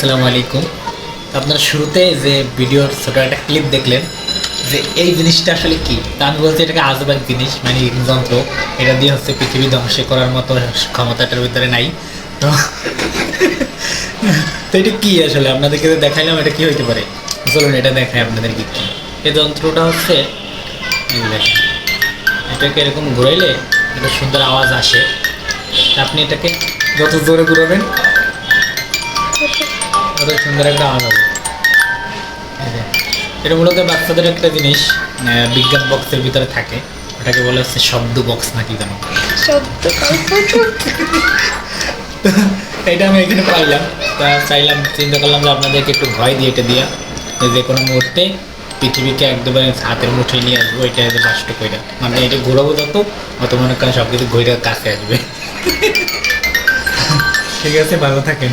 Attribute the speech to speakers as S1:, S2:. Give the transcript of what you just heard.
S1: আসসালামু আলাইকুম। আপনারা শুরুতে যে ভিডিওর ছোট একটা ক্লিপ দেখলেন, যে এই জিনিসটা আসলে কি? তা আমি বলছি এটাকে আজব এক জিনিস মানে যন্ত্র এটা দিয়ে হচ্ছে পৃথিবী ধ্বংস করার মতো ক্ষমতাটার ভিতরে নাই। তো তো এটা কি আসলে? আপনাদেরকে দেখাইলাম এটা কি হইতে পারে। চলুন এটা দেখাই আপনাদেরকে কি এই যন্ত্রটা হচ্ছে এটাকে এরকম ঘুরাইলে একটা সুন্দর আওয়াজ আসে। আপনি এটাকে যত জোরে ঘুরাবেন তত সুন্দর একটা আওয়াজ হবে। এটা মূলত বাচ্চাদের একটা জিনিস আহ, বিজ্ঞান বক্সের ভিতরে থাকে। ওটাকে বলা হচ্ছে শব্দ বক্স নাকি জানো? এটা আমি এখানে পাইলাম তা চাইলাম চিন্তা করলাম যে আপনাদেরকে একটু ভয় দিয়ে এটা দিয়া যে যে কোনো মুহূর্তে পৃথিবীকে একদমই হাতের মুঠোয় নিয়ে আসব এটা যে নষ্ট করে মানে এটা ঘুরাবো যত অত মনে করেন সব কিছু ঘুরে কাছে আসবে। ঠিক আছে ভালো থাকেন।